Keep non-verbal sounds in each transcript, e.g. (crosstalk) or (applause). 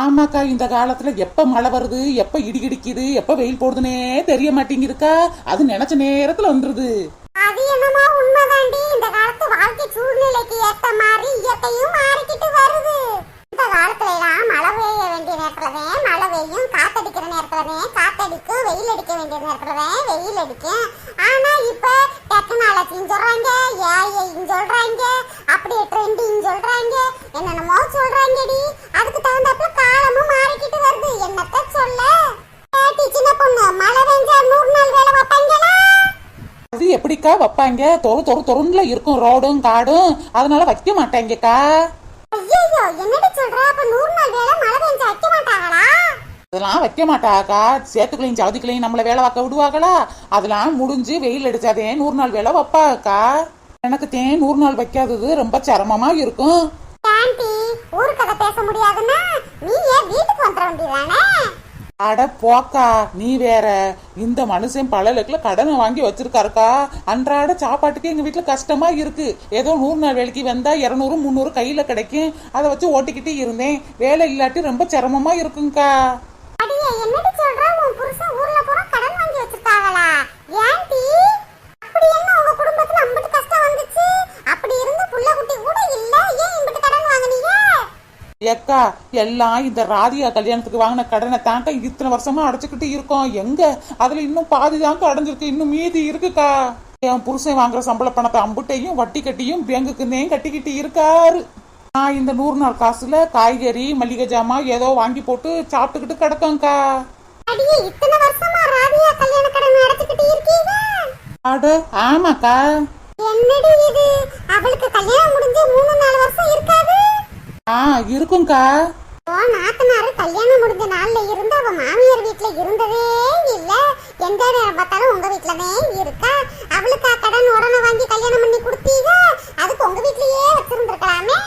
ஆமாக்கா இந்த காலத்துல எப்ப மழை வருது எப்ப இடி இடிக்குது எப்ப வெயில் போடுதுன்னே தெரிய மாட்டேங்குதுக்கா. அது நினைச்ச நேரத்துல வந்துருது. அது என்னமா உண்மைதாண்டி. இந்த காலத்து வாழ்க்கை சூழ்நிலைக்கு ஏத்த மாதிரி இயற்கையும் மாறிக்கிட்டு வருது. காலத்துல எல்லாம் மழை பெய்ய வேண்டிய நேரத்துலதான் மழை பெய்யும். காத்தடிக்கிற நேரத்துலதான் காத்தடிக்கும் வெயில் அடிக்க வேண்டிய நேரத்துலதான் வெயில் அடிக்கும் ஆனா இப்ப டெக்னாலஜின்னு சொல்றாங்க ஏஐன்னு சொல்றாங்க அப்படியே ட்ரெண்டிங் சொல்றாங்க என்னென்னமோ சொல்றாங்கடி. அதுக்கு தகுந்தாப்புல காலமும் மாறிக்கிட்டு வருது. என்னத்த சொல்ல? சின்ன பொண்ணு மழை பெஞ்சா நூறு நாள் வேலை வைப்பாங்களா அது எப்படிக்கா வைப்பாங்க? தொறு தொறு தொறுன்னுல இருக்கும் ரோடும் காடும். அதனால வைக்க மாட்டாங்கக்கா. ஐயோ என்னடி சொல்ற? அப்ப நூறு நாள் வேலை மழை பெஞ்சா வைக்க மாட்டாங்களா? அதெல்லாம் வைக்க மாட்டாக்கா. சேத்துக்களையும் சவுதிக்களையும் நம்மள வேலை பார்க்க விடுவாங்களா? அதெல்லாம் முடிஞ்சு வெயில் அடிச்சாதே நூறு நாள் வேலை வைப்பாக்கா. எனக்கு தேன் நூறு நாள் வைக்காதது ரொம்ப சிரமமா இருக்கும். ஆண்டி ஊரு கதை பேச முடியாதுன்னா நீ ஏன் வீட்டுக்கு வந்துட வேண்டியதானே அட போக்கா நீ வேற. இந்த மனுஷன் பல பழலுக்குல கடனை வாங்கி வச்சிருக்காருக்கா. அன்றாட சாப்பாட்டுக்கு எங்க வீட்டுல கஷ்டமா இருக்கு. ஏதோ நூறு நாள் வேலைக்கு வந்தா இருநூறு முந்நூறு கையில கிடைக்கும். அதை வச்சு ஓட்டிக்கிட்டே இருந்தேன். வேலை இல்லாட்டி ரொம்ப சிரமமா இருக்குங்கக்கா என்னடி சொல்ற? உன் புருஷன் ஊர்ல கடன் வாங்கி வச்சிருக்காங்களா? ஏன்டி? அப்படி என்ன உங்க குடும்பத்துல அம்பட்டு ஏக்கா எல்லாம் இந்த ராதிகா கல்யாணத்துக்கு வாங்கின கடனை தாங்க இத்தனை வருஷமா அடைச்சுக்கிட்டு இருக்கோம். எங்க? அதுல இன்னும் பாதி தாங்க அடைஞ்சிருக்கு. இன்னும் மீதி இருக்குக்கா. என் புருஷன் வாங்குற சம்பள பணத்தை அம்புட்டையும் வட்டி கட்டியும் பேங்குக்குன்னேயும் கட்டிக்கிட்டு இருக்காரு. நான் இந்த நூறு நாள் காசுல காய்கறி மளிகை ஜாமான் ஏதோ வாங்கி போட்டு சாப்பிட்டுக்கிட்டு கிடக்கோங்க்கா ராதியா அட ஆமாக்கா. என்னடி இது? அவளுக்கு கல்யாணம் முடிஞ்சு மூணு நாலு வருஷம் இருக்காது? ஆ இருக்கும்க்கா. ஓ நாத்தனாரு கல்யாணம் முடிஞ்ச நாள்ல இருந்து அவ மாமியார் வீட்ல இருந்ததே இல்ல. எந்த நேரம் பார்த்தாலும் உங்க வீட்லதே இருக்கா? அவளுக்கு கடன் உடனே வாங்கி கல்யாணம் பண்ணி கொடுத்தீங்க? அதுக்கு உங்க வீட்லயே வச்சிருந்திருக்கலாமே.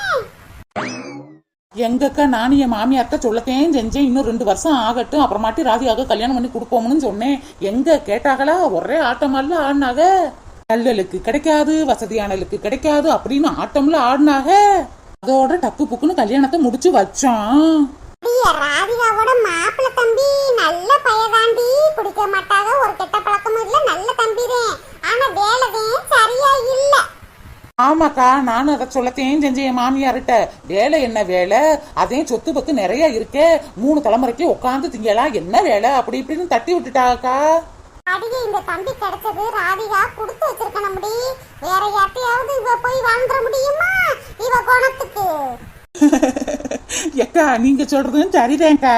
எங்கக்கா நானும் என் மாமியார்ட்ட சொல்லத்தேன் செஞ்சேன். இன்னும் ரெண்டு வருஷம் ஆகட்டும். அப்புறமாட்டி ராதிகாக கல்யாணம் பண்ணி கொடுப்போம்னு சொன்னேன். எங்க கேட்டாங்களா ஒரே ஆட்டமல்ல ஆடினாக. கல்லலுக்கு கிடைக்காது வசதியானலுக்கு கிடைக்காது அப்படின்னு ஆட்டம்ல ஆடினாக. அதோட டக்கு புக்குன்னு கல்யாணத்தை முடிச்சு வச்சோம் ராதிகாவோட மாப்பிள்ளை தம்பி நல்ல பையதாண்டி. குடிக்க மாட்டாக ஒரு கெட்ட பழக்கமும் இல்ல நல்ல தம்பிதான். ஆனா வேலைதான் சரியா இல்ல. ஆமாக்கா நானும் அதை சொல்லத்தேன் செஞ்சேன் என் மாமியார்கிட்ட. வேலை என்ன வேலை? அதே சொத்து பத்து நிறைய இருக்கே. மூணு தலைமுறைக்கு உட்காந்து திங்கலாம் என்ன வேலை? அப்படி இப்படின்னு தட்டி விட்டுட்டாக்கா. அடியே இந்த தம்பி கிடைச்சது ராதிகா கொடுத்து வச்சிருக்கணும் முடி வேற யார்ட்டையாவது இவ போய் வாழ்ந்துட முடியுமா? கோணத்துக்கு எக்கா (laughs) நீங்க சொல்றதும் சரிதான்க்கா.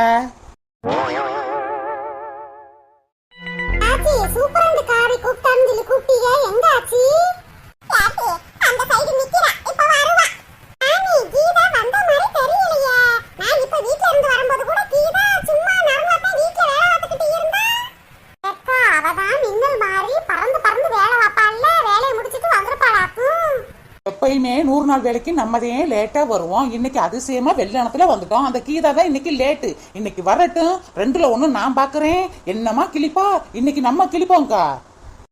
நாள் வேலைக்கு ஏன் லேட்டா வருவோம். இன்னைக்கு அதிசயமா வெள்ளணத்துல வந்துட்டோம். அந்த கீதா தான் இன்னைக்கு லேட்டு. இன்னைக்கு வரட்டும். ரெண்டுல ஒண்ணு நான் பாக்குறேன். என்னமா கிளிப்பா? இன்னைக்கு நம்ம கிளிப்போம்க்கா.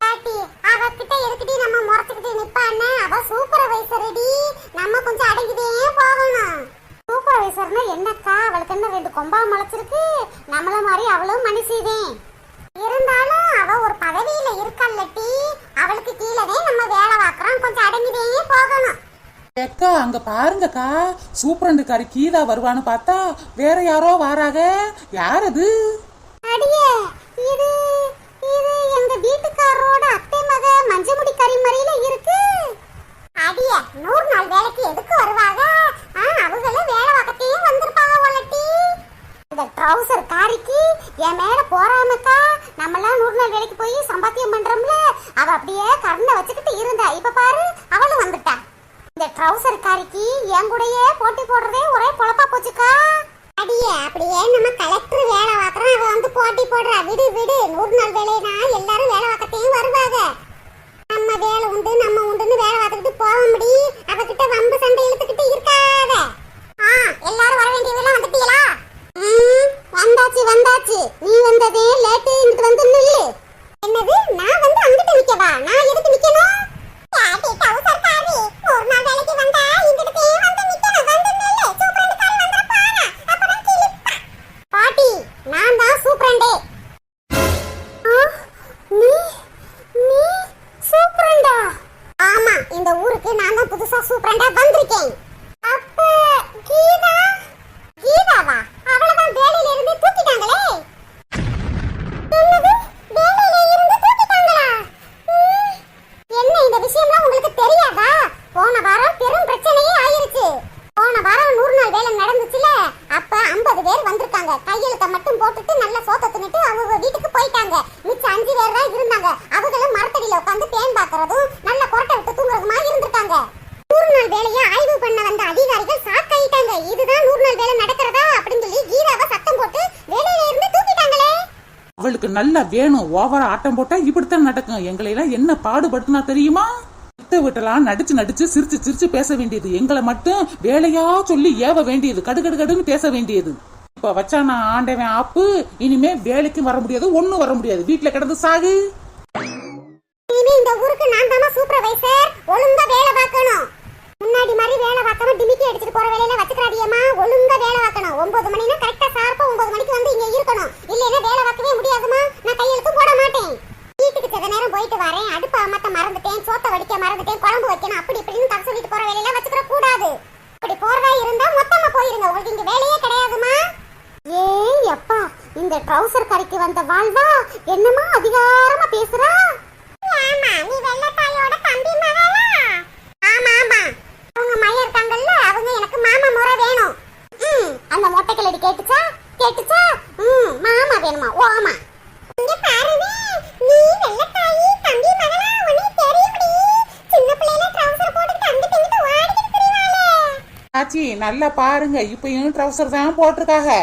பாட்டி அவகிட்ட எதுக்கிட்டி நம்ம முறைச்சுக்கிட்டு நிப்பான்னு அவ சூப்பர்வைசர்டி நம்ம கொஞ்சம் அடங்கிட்டே போகணும் சூப்பர்வைசர்னா என்னக்கா அவளுக்கு என்ன ரெண்டு கொம்பா முளைச்சிருக்கு நம்மள மாதிரி அவளும் மனுஷிதேன் இருந்தாலும் அவ ஒரு பதவியில இருக்கல்லட்டி அவளுக்கு கீழவே நம்ம வேலை பார்க்கறோம் கொஞ்சம் அடங்கிட்டே போகணும் அக்கா அங்க அக்கா சூப்பரண்டுக்காரி கீதா வருவான்னு பார்த்தா வேற யாரோ வாராக? யார் அது அடியே இது இது எங்க வீட்டுக்காரரோட அத்தை மக மஞ்சமுடி கரிமறையில இருக்கு அடியே நூறு நாள் வேலைக்கு எதுக்கு வருவாங்க ஆ அவங்களும் வேலை பார்க்கத்தையும் வந்திருப்பாங்க போலட்டி இந்த ட்ரௌசர் காரிக்கு என் மேல போறாமக்கா நம்மளாம் நூறு நாள் வேலைக்கு போய் சம்பாத்தியம் பண்றோம்ல அவ அப்படியே கருணை வச்சுக்கிட்டு இருந்தா இப்ப பாரு அவளும் வந்துட்டா இந்த ட்ரௌசர் என் கூடயே போட்டி போடுறதே ஒரே பொழப்பா போச்சுக்கா. அடியே அப்படியே நம்ம கலெக்டர் வேலை பார்க்கறோம். அவ வந்து போட்டி போடுறா. விடு விடு. நூறு நாள் வேலைனா எல்லாரும் வேலை பார்க்கத்தையும் வருவாங்க. நம்ம வேலை உண்டு நம்ம உண்டுன்னு வேலை பார்த்துக்கிட்டு போக முடி. அவகிட்ட வம்பு சண்டை இழுத்துக்கிட்டு இருக்காத. ஆ எல்லாரும் வர வேண்டியதெல்லாம் வந்துட்டீங்களா? ம், வந்தாச்சு வந்தாச்சு. நீ வந்ததே லேட்டு இங்கிட்டு வந்து நில்லு. என்னது? நான் வந்து அங்கிட்டு நிக்கவா? நான் எதுக்கு நிக்கணும்? இந்த ஊருக்கு நான் தான் புதுசா சூப்பரண்டா வந்திருக்கேன். நல்லா வேணும். ஓவரா ஆட்டம் போட்டா இப்படித்தான் நடக்கும். எங்களை எல்லாம் என்ன பாடுபடுத்தினா தெரியுமா? விட்டு விட்டலாம் நடிச்சு நடிச்சு சிரிச்சு சிரிச்சு பேச வேண்டியது. எங்களை மட்டும் வேலையா சொல்லி ஏவ வேண்டியது. கடு கடு கடுன்னு பேச வேண்டியது. இப்ப வச்சானா ஆண்டவன் ஆப்பு. இனிமே வேலைக்கும் வர முடியாது. ஒண்ணும் வர முடியாது. வீட்டுல கிடந்து சாகு. இனிமே இந்த ஊருக்கு நான் தாமா சூப்பர்வைசர் ஒழுங்கா வேலை பார்க்கணும். முன்னாடி மாதிரி வேலை பார்க்காம டிமிக்கி அடிச்சிட்டு போற வேலையில வச்சுக்கிறாதியம்மா ஒழுங்கா வேலை பார்க்கணும். ஒன்பது மணினா கரெக்டா ஷார்ப்பா ஒன்பது மணிக்கு வந்து இங்க இருக்கணும். இல்லைன்னா வேலை பார்க்கவே முடியாதுமா நான் கையெழுத்து போட மாட்டேன். வீட்டுக்கு சில நேரம் போயிட்டு வரேன். அடுப்பு அமத்த மறந்துட்டேன். சோத்த வடிக்க மறந்துட்டேன். குழம்பு வைக்கணும். அப்படி இப்படின்னு தப்பு சொல்லிட்டு போற வேலையில வச்சுக்கிற கூடாது. அப்படி போறதா இருந்தா மொத்தமா போயிருங்க. உங்களுக்கு இங்க வேலையே கிடையாதுமா ஏய் அப்பா இந்த ட்ரவுசர் கரைக்கு வந்த வாழ்வா? என்னமா அதிகாரமா பேசுறா? ஆமா நீ வெள்ளத்தாயோட தம்பி மகளா? ஆமா ஆமா. அவங்க மைய இருக்காங்கல்ல அவங்க எனக்கு மாமா முறை வேணும். ம் அந்த மொட்டை கிளடி கேட்டுச்சா? கேட்டுச்சா? ம் மாமா வேணுமா? ஓமா ஆமா. இங்க பாருங்க நீ வெள்ளத்தாயி தம்பி மகளா உனக்கு தெரியும்டி சின்ன பிள்ளையில ட்ரவுசர் போட்டுட்டு திரிவாளே ஆச்சி நல்லா பாருங்க இப்பயும் ட்ரௌசர் தான் போட்டிருக்காங்க.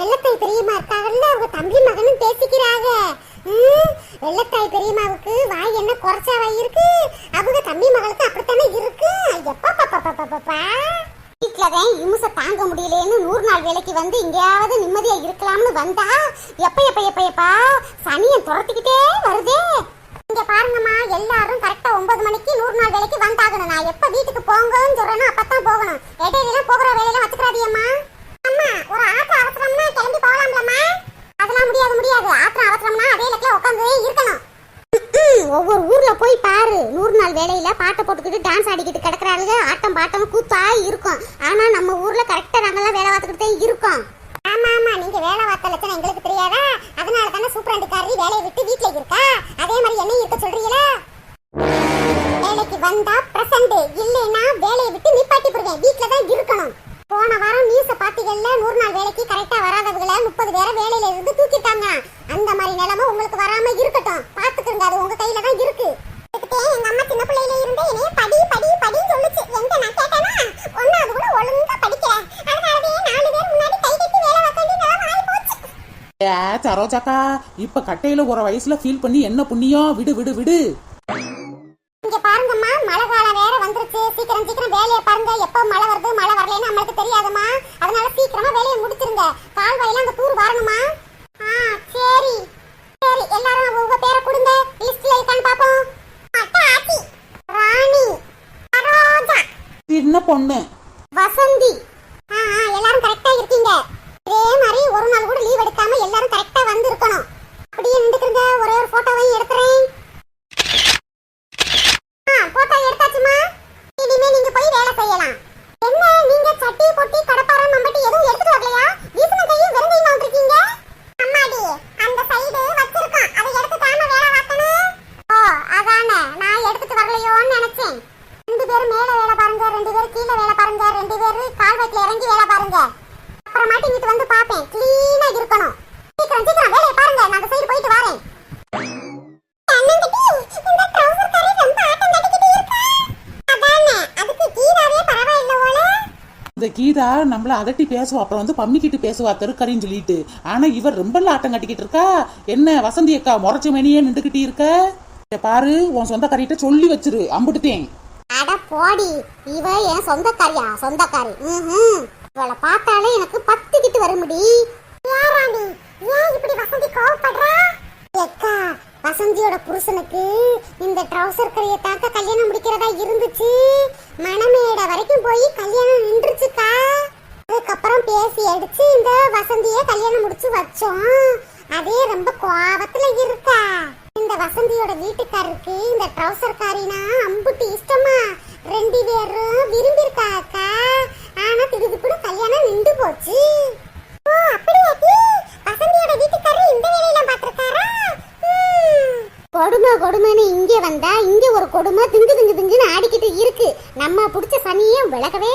வெள்ளத்தாய் பெரியம்மா இருக்காங்கல்ல அவங்க தம்பி மகனும் பேசிக்கிறாங்க. வெள்ளத்தாய் பெரியம்மாவுக்கு வாய் என்ன குறைச்சா வாய் இருக்கு? அவங்க தம்பி மகளுக்கு அப்படித்தானே இருக்கு? எப்பா பாப்பா வீட்டுலதான் இமுச தாங்க முடியலன்னு நூறு நாள் வேலைக்கு வந்து எங்கேயாவது நிம்மதியா இருக்கலாம்னு வந்தா எப்ப எப்ப எப்ப எப்பா? சனியை துரத்திக்கிட்டே வருதே. இங்க பாருங்கம்மா எல்லாரும் கரெக்டா ஒன்பது மணிக்கு நூறு நாள் வேலைக்கு வந்தாகணும். நான் எப்ப வீட்டுக்கு போங்கன்னு சொல்றேன்னா அப்ப போகணும் இடையில போகிற வேலையெல்லாம் வச்சுக்கிறாதியம்மா அம்மா ஒரு ஆத்திர அவசரம்னா கிளம்பி போகலாம்லம்மா அதெல்லாம் முடியாது முடியாது ஆத்திர அவசரம்னா அதே இடத்துல உட்காந்து இருக்கணும் ஒவ்வொரு ஊர்ல போய் பாரு நூறு நாள் வேலையில பாட்டை போட்டுக்கிட்டு டான்ஸ் ஆடிக்கிட்டு கிடக்குறாளுங்க ஆட்டம் பாட்டம் இருக்கும். ஆனா நம்ம ஊர்ல கரெக்டா நாங்கெல்லாம் வேலை பார்த்துக்கிட்டே இருக்கோம். ஆமா ஆமா. நீங்க வேலை பார்த்த லட்சணம் எங்களுக்கு தெரியாதா? அதனால தானே சூப்பரண்டுக்காரி வேலையை விட்டு வீட்டில் இருக்கா? அதே மாதிரி என்ன இருக்க சொல்றீங்களா? வேலைக்கு வந்தா பிரசண்ட் இல்லைன்னா வேலையை விட்டு நிப்பாட்டி போடுவேன் வீட்டில் தான் இருக்கணும். போன வாரம் நியூஸ பாத்தீங்கல்ல நூறு நாள் வேலைக்கு கரெக்டா வராதவங்கள முப்பது பேரை வேலையில இருந்து தூக்கிட்டாங்க அந்த மாதிரி நிலைமை உங்களுக்கு வராம இருக்கட்டும். பாத்துக்கோங்க அது உங்க கையில தான் இருக்கு. சரோஜாக்கா இப்ப கட்டையில ஒரு வயசுல ஃபீல் பண்ணி என்ன புண்ணியம் விடு விடு விடு. இங்க பாருங்கம்மா மழை காலம் வேற வந்துருச்சு. சீக்கிரம் சீக்கிரம் வேலையை பாருங்க. எப்போ மழை வருது மழை வரலன்னு நம்மளுக்கு தெரியாதும்மா. அதனால சீக்கிரமா வேலையை முடிச்சிருங்க. கால்வாயில அங்க தூர் வரணுமா ஆ சரி சரி எல்லாரும் உங்க பேரை கொடுங்க லிஸ்ட்ல இருக்கான்னு பாப்போம் அட்டா ஆச்சி ராணி சரோஜா சின்ன பொண்ணு வசந்தி ஆ ஆ, எல்லாரும் கரெக்டா இருக்கீங்க இதே மாதிரி ஒரு நாள் கூட லீவ் எடுக்காம எல்லாரும் கரெக்டா வந்து இருக்கணும் அப்படியே நின்றுக்குங்க ஒரே ஒரு போட்டோவையும் எடுக்கிறேன் ஆ போட்டோ எடுத்தாச்சுமா இனிமே நீங்க போய் வேலை செய்யலாம் என்ன நீங்க சட்டி பொட்டி கடப்பாரம் மம்பட்டி எதுவும் எடுத்துட்டு வரலையா வீசுன கையும் வெறுங்கையுமா வந்திருக்கீங்க அம்மாடி அந்த சைடு வச்சிருக்கோம் அதை எடுத்து தாம வேலை பார்க்கணும் ஓ அதானே நான் எடுத்துட்டு வரலையோன்னு நினைச்சேன் ரெண்டு பேரும் மேல வேலை பாருங்க ரெண்டு பேரும் கீழே வேலை பாருங்க ரெண்டு கால்வாய்க்குல இறங்கி வேலை பாருங்க. அப்புறமாட்டி இங்கிட்டு வந்து பாப்பேன் கிளீனா இருக்கணும். சீக்கிரம் சீக்கிரம் வேலையை பாருங்க. நான் அந்த சைடு போயிட்டு வரேன். இந்த கீதா நம்மள அதட்டி பேசுவா. அப்புறம் வந்து பம்மிக்கிட்டு பேசுவா தெருக்கறின்னு சொல்லிட்டு. ஆனா இவர் ரொம்ப ஆட்டம் கட்டிக்கிட்டு இருக்கா? என்ன வசந்தி அக்கா முறைச்ச மணியே நின்றுகிட்டு இருக்க? பாரு உன் சொந்தக்காரிட்ட சொல்லி வச்சிரு அம்புட்டுத்தேன். அட போடி இவ என் சொந்தக்காரியா? சொந்தக்காரி. ம்ஹும். இவளை பார்த்தாலே எனக்கு பத்துக்கிட்டு வருமுடி. ஏறாண்டி ஏன் இப்படி வசந்தி கோவப்படுறா? எக்கா வசந்தியோட புருஷனுக்கு இந்த ட்ரவுசர் கறியை தாக்க கல்யாணம் முடிக்கிறதா இருந்துச்சு. மணமேடை வரைக்கும் போய் கல்யாணம் நின்றுச்சுக்கா. அதுக்கப்புறம் பேசி அடிச்சு இந்த வசந்திய கல்யாணம் முடிச்சு வச்சோம் அதே ரொம்ப கோவத்துல இருக்கா இந்த வசந்தியோட வீட்டுக்காரருக்கு இந்த ட்ரவுசர் காரினா அம்புட்டு இஷ்டமா ரெண்டு பேரும் விரும்பியிருக்கா அக்கா ஆனா திடுதிப்புடு கல்யாணம் நின்று போச்சு ஓ அப்படியாட்டி வசந்தியோட வீட்டுக்காரர் இந்த வேலையெல்லாம் பார்த்திருக்காரா கொடுமை கொடுமைன்னு இங்கே வந்தா இங்க ஒரு கொடுமை திங்கு திங்கு திங்குன்னு ஆடிக்கிட்டு இருக்கு நம்ம பிடிச்ச சனியே விலகவே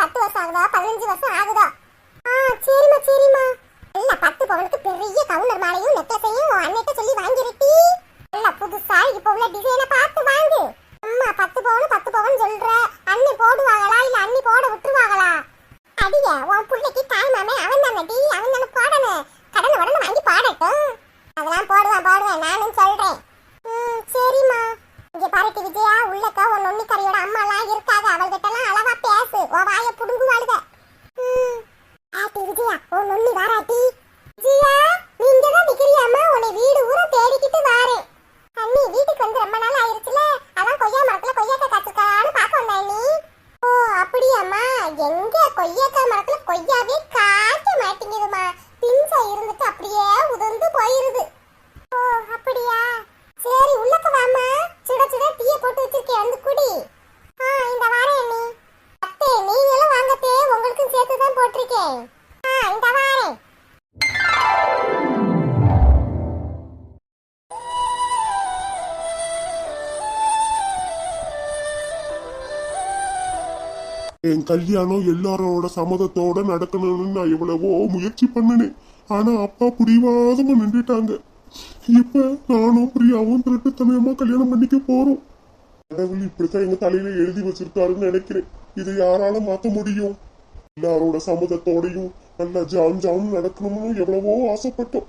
பத்து வருஷம் ஆகுதா? பதினஞ்சு வருஷம் ஆகுதா? ஆ சரிம்மா சரிம்மா. இல்ல பத்து பவுனுக்கு பெரிய கவுண்டர் மாலையும் நெக்லஸையும் அண்ணிட்ட சொல்லி வாங்கிருட்டி. இல்ல புதுசா இப்ப உள்ள டிசைனை பார்த்து வாங்கு. அம்மா பத்து பவுன் பத்து பவுன் சொல்ற. அண்ணி போடுவாங்களா இல்ல அண்ணி போட விட்டுருவாங்களா? அடிய உன் பிள்ளைக்கு தாய் மாமே அவன் தானே டி அவன் தானே போடணும் கடனை உடனே வாங்கி பாடட்டும். அதெல்லாம் போடுவேன் போடுவேன். நானும் சொல்றேன். ம் சரிம்மா. இங்க பாருட்டி விஜயா உள்ளக்க உன் நொன்னிக்கரையோட அம்மா எல்லாம் இருக்காது. அவள்கிட்ட எல்லாம் அளவா பேசு. உன் வாய புடுங்குவாளுக ம். ஆட்டி விஜயா உன் நொன்னி வாராட்டி விஜயா நீங்க தான் நிக்கிறியாமா உன்னை வீடு ஊர தேடிக்கிட்டு வாரேன். அண்ணி வீட்டுக்கு வந்து ரொம்ப நாள் ஆயிருச்சுல? அதான் கொய்யா மரத்துல கொய்யாக்காய் காய்ச்சிருக்கான்னு பார்க்க வந்தேன் நீ ஓ அப்படியாம்மா? எங்க கொய்யாக்காய் மரத்துல கொய்யாவே காய்க்க மாட்டேங்குதுமா பிஞ்சா இருந்துட்டு அப்படியே உதிர்ந்து போயிருது. ஓ அப்படியா? சரி உள்ளக்க வாமா சுட சுட டீயை போட்டு வச்சிருக்கேன் வந்து குடி. ஆ இந்த வாரேன் நீ அத்தே நீங்களும் வாங்கத்தே உங்களுக்கும் சேர்த்து தான் போட்டிருக்கேன். ஆ இந்த வாரேன் என் கல்யாணம் எல்லாரோட சம்மதத்தோட நடக்கணும்னு நான் எவ்வளவோ முயற்சி பண்ணினேன். ஆனா அப்பா புரிவாதமா நின்றுட்டாங்க. இப்ப நானும் பிரியாவும் திருட்டுத்தனமா கல்யாணம் பண்ணிக்க போறோம். கடவுள் இப்படித்தான் எங்க தலையில எழுதி வச்சிருக்காருன்னு நினைக்கிறேன். இதை யாரால மாத்த முடியும்? எல்லாரோட சம்மதத்தோடையும் நல்லா ஜாம் ஜாம் நடக்கணும்னு எவ்வளவோ ஆசைப்பட்டோம்.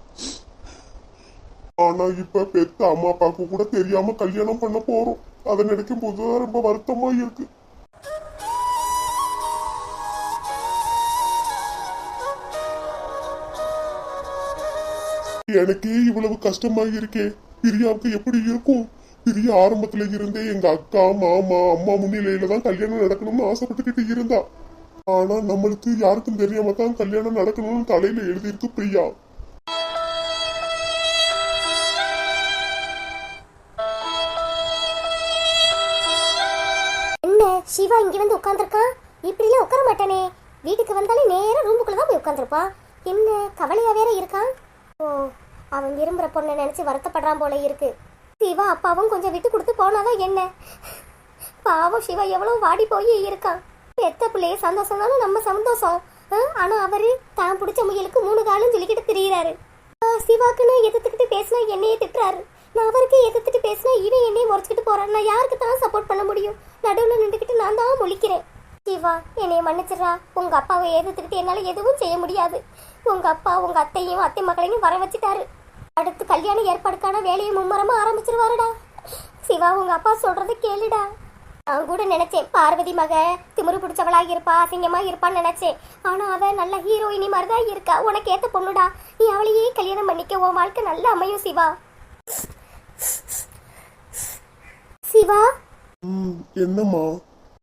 ஆனா இப்ப பெத்த அம்மா அப்பாவுக்கு கூட தெரியாம கல்யாணம் பண்ண போறோம். அதை நினைக்கும் போதுதான் ரொம்ப வருத்தமா இருக்கு. எனக்கே இவ்வளவு கஷ்டமா இருக்கே பிரியாவுக்கு எப்படி இருக்கும்? பிரியா ஆரம்பத்துல இருந்தே எங்க அக்கா மாமா அம்மா முன்னிலையில தான் கல்யாணம் நடக்கணும்னு ஆசைப்பட்டுக்கிட்டு இருந்தா. ஆனா நம்மளுக்கு யாருக்கும் தெரியாம தான் கல்யாணம் நடக்கணும்னு தலையில எழுதியிருக்கு பிரியா. என்ன சிவா இங்க வந்து உட்கார்ந்திருக்கான் இப்படிலாம் உட்கார மாட்டானே. வீட்டுக்கு வந்தாலே நேரா ரூமுக்குள்ள தான் போய் உட்கார்ந்திருப்பான் என்ன கவலையா வேற இருக்கான் ஓ அவன் விரும்புற பொண்ணை நினைச்சு வருத்தப்படுறான் போல இருக்கு. சிவா அப்பாவும் கொஞ்சம் விட்டு கொடுத்து போனாதான் என்ன? பாவம் சிவா எவ்வளவு வாடி போய் இருக்கான். பெத்த பிள்ளைய சந்தோஷம் தானே நம்ம சந்தோஷம். ஆனால் ஆனா அவரு தான் பிடிச்ச முயலுக்கு மூணு காலும் சொல்லிக்கிட்டு திரியிறாரு. சிவாக்கு சிவாக்குன்னு எதிர்த்துக்கிட்டு பேசினா என்னையே திட்டுறாரு. நான் அவருக்கு எதிர்த்துட்டு பேசினா இவன் என்னையே முறைச்சிக்கிட்டு போறாரு. நான் யாருக்கு தான் சப்போர்ட் பண்ண முடியும்? நடுவில் நின்றுக்கிட்டு நான் தான் முழிக்கிறேன். சிவா என்னைய மன்னிச்சிடுறா. உங்க அப்பாவை எதிர்த்துக்கிட்டு என்னால எதுவும் செய்ய முடியாது. உங்க அப்பா உங்க அத்தையும் அத்தை மகளையும் வர வச்சுட்டாரு. அடுத்து கல்யாண ஏற்பாடுக்கான வேலையை மும்மரமா ஆரம்பிச்சிருவாருடா. சிவா உங்க அப்பா சொல்றதை கேளுடா. நான் கூட நினைச்சேன் பார்வதி மக திமிரு பிடிச்சவளா இருப்பா அசிங்கமா இருப்பான்னு நினைச்சேன். ஆனா அவ நல்ல ஹீரோயினி மாதிரி தான் இருக்கா. உனக்கு ஏத்த பொண்ணுடா. நீ அவளையே கல்யாணம் பண்ணிக்க உன் வாழ்க்கை நல்ல அமையும் சிவா. சிவா? என்னம்மா?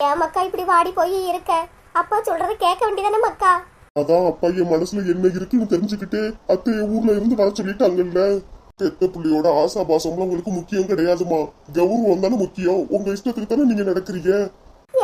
ஏன் மக்கா இப்படி வாடி போய் இருக்க? அப்பா சொல்றத கேட்க வேண்டியதானே மக்கா அதான் அப்பா என் மனசுல என்ன இருக்குன்னு தெரிஞ்சுக்கிட்டு அத்தைய ஊர்ல இருந்து வர சொல்லிட்டாங்கல்ல. பெத்த பிள்ளையோட ஆசாபாசம்லாம் உங்களுக்கு முக்கியம் கிடையாதுமா. கௌரவம் தானே முக்கியம். உங்க இஷ்டத்துக்கு தானே நீங்க நடக்கிறீங்க.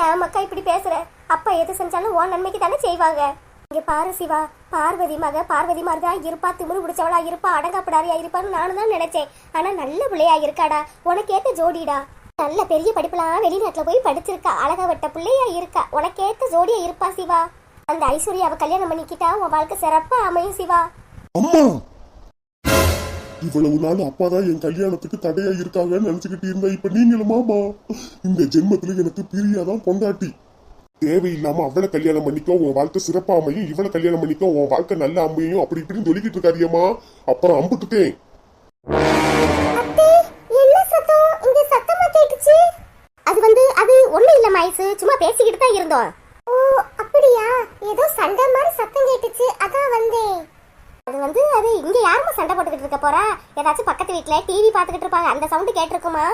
ஏன் மக்கா இப்படி பேசுற? அப்பா எது செஞ்சாலும் உன் நன்மைக்கு தானே செய்வாங்க. இங்க பாரு சிவா பார்வதி மக பார்வதி மாதிரி தான் இருப்பா திமிரு பிடிச்சவளா இருப்பா அடங்காப்படாரியா இருப்பான்னு நானும் தான் நினைச்சேன். ஆனா நல்ல பிள்ளையா இருக்காடா. உனக்கேத்த ஜோடிடா. நல்ல பெரிய படிப்புலாம் வெளிநாட்டுல போய் படிச்சிருக்கா. அழகா வட்ட பிள்ளையா இருக்கா. உனக்கேத்த ஜோடியா இருப்பா சிவா. அந்த ஐஸ்வர்யாவை கல்யாணம் பண்ணிக்கிட்டா உன் வாழ்க்கை சிறப்பா அமையும் சிவா. அம்மா! இவ்வளவு நாள் அப்பா தான் என் கல்யாணத்துக்கு தடையா இருக்காங்கன்னு நினைச்சுக்கிட்டு இருந்தா இப்ப நீங்களுமாமா இந்த ஜென்மத்துல எனக்கு பிரியாதான் பொண்டாட்டி. தேவையில்லாம அவளை கல்யாணம் பண்ணிக்கோ உன் வாழ்க்கை சிறப்பா அமையும் இவளை கல்யாணம் பண்ணிக்கோ உன் வாழ்க்கை நல்ல அமையும் அப்படி இப்படின்னு சொல்லிக்கிட்டு இருக்காதியம்மா. அப்புறம் அம்புட்டுட்டேன். அது வந்து அது ஒண்ணு இல்ல மைஸ் சும்மா பேசிக்கிட்டு தான் இருந்தோம். ஓ அப்படியா? ஏதோ சண்டை மாதிரி சத்தம் கேட்டுச்சு. அதான் வந்தேன். அது வந்து அது இங்க யாருமா சண்டை போட்டுக்கிட்டு இருக்க போறா? ஏதாச்சும் பக்கத்து வீட்ல டிவி பார்த்துக்கிட்டு இருப்பாங்க. அந்த சவுண்ட் கேட்டிருக்குமா?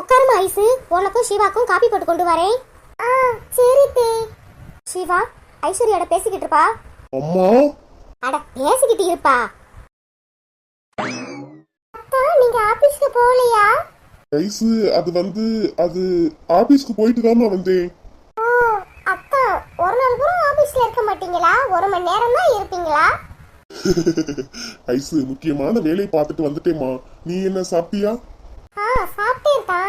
உட்காருமா ஐசு. உனக்கும் சிவாக்கும் காப்பி போட்டு கொண்டு வரேன். ஆ சரி தே. சிவா ஐஸ்வர்யோட பேசிக்கிட்டு இருப்பா? அம்மா? அட பேசிக்கிட்டு இருப்பா. அத்தா நீங்க ஆபீஸ்க்கு போகலையா? ஐசு அது வந்து அது ஆபீஸ்க்கு போயிட்டு தாம்மா வந்தேன் ஓ அக்கா ஒரு நாள் கூட ஆபீஸ்ல இருக்க மாட்டீங்களா? ஒரு மணி நேரம் தான் இருப்பீங்களா? (laughs) ஐசு முக்கியமான வேலையை பார்த்துட்டு வந்துட்டேம்மா. நீ என்ன சாப்பிட்டியா? ஆ சாப்பிட்டேன்க்கா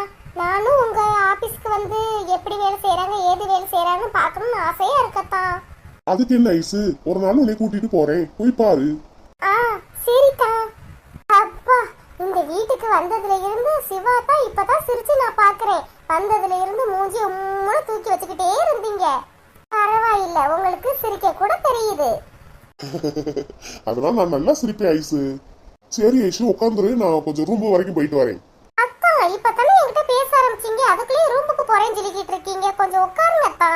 நானும் உங்க ஆபீஸ்க்கு வந்து எப்படி வேலை செய்றாங்க ஏது வேலை செய்றாங்கன்னு பார்க்கணும்னு ஆசையா இருக்கத்தா அதுக்கு என்ன ஐசு? ஒரு நாள் உன்னை கூட்டிட்டு போறேன். போய் பாரு. ஆ சரிக்கா அப்பா இந்த வீட்டுக்கு வந்ததுல இருந்து சிவா தான் இப்பதான் சிரிச்சு நான் பாக்குறேன் வந்ததுல இருந்து மூஞ்சி உம்முன்னு தூக்கி வச்சுக்கிட்டே இருந்தீங்க. பரவாயில்ல உங்களுக்கு சிரிக்க கூட தெரியுது. அதெல்லாம் நான் நல்லா சிரிப்பேன் ஐசு. சரி ஐசு உட்காந்துரு நான் கொஞ்சம் ரூம் வரைக்கும் போயிட்டு வரேன். அக்கா இப்பதானே என்கிட்ட பேச ஆரம்பிச்சீங்க? அதுக்குள்ளே ரூமுக்கு போறேன்னு சொல்லிக்கிட்டு இருக்கீங்க. கொஞ்சம் உட்காருங்க அத்தா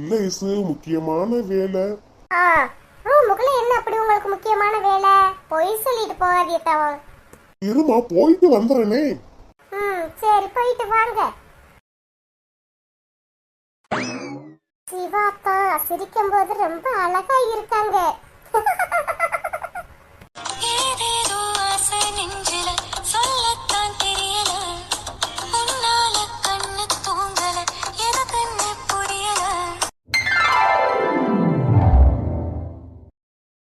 இல்ல ஐசு முக்கியமான வேலை. ஆ ரூமுக்குள்ள என்ன அப்படி உங்களுக்கு முக்கியமான வேலை? பொய் சொல்லிட்டு போகாதீத்தா இருமா போயிட்டு வந்துடுறேனே. ம் சரி போயிட்டு வாங்க. சிவாப்பா சிரிக்கும் போது ரொம்ப அழகா இருக்காங்க.